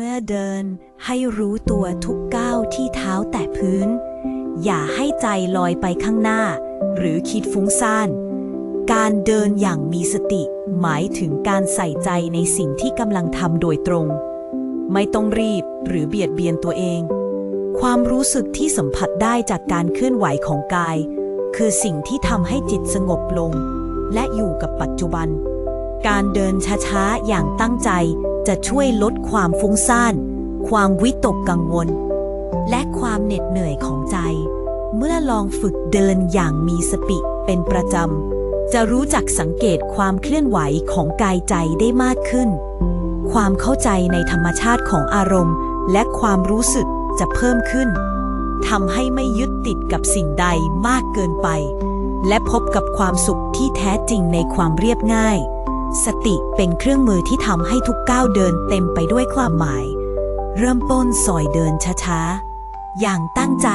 มื่อเดิน ให้รู้ตัวทุกก้าวที่เท้าแตะพื้น อย่าให้ใจลอยไปข้างหน้า หรือคิดฟุ้งซ่าน การเดินอย่างมีสติ หมายถึงการใส่ใจในสิ่งที่กำลังทำโดยตรง ไม่ต้องรีบหรือเบียดเบียนตัวเอง ความรู้สึกที่สัมผัสได้จากการเคลื่อนไหวของกาย คือสิ่งที่ทำให้จิตสงบลง และอยู่กับปัจจุบัน การเดินช้าๆ อย่างตั้งใจจะช่วยลดความฟุ้งซ่าน ความวิตกกังวล และความเหน็ดเหนื่อยของใจ เมื่อลองฝึกเดินอย่างมีสติเป็นประจำ จะรู้จักสังเกตความเคลื่อนไหวของกายใจได้มากขึ้น ความเข้าใจในธรรมชาติของอารมณ์ และความรู้สึกจะเพิ่มขึ้นทำให้ไม่ยึดติดกับสิ่งใดมากเกินไป และพบกับความสุขที่แท้จริงในความเรียบง่าย สติเป็นเครื่องมือที่ทำให้ทุกก้าวเดินเต็มไปด้วยความหมาย เริ่มต้นสอยเดินช้าๆ อย่างตั้งใจ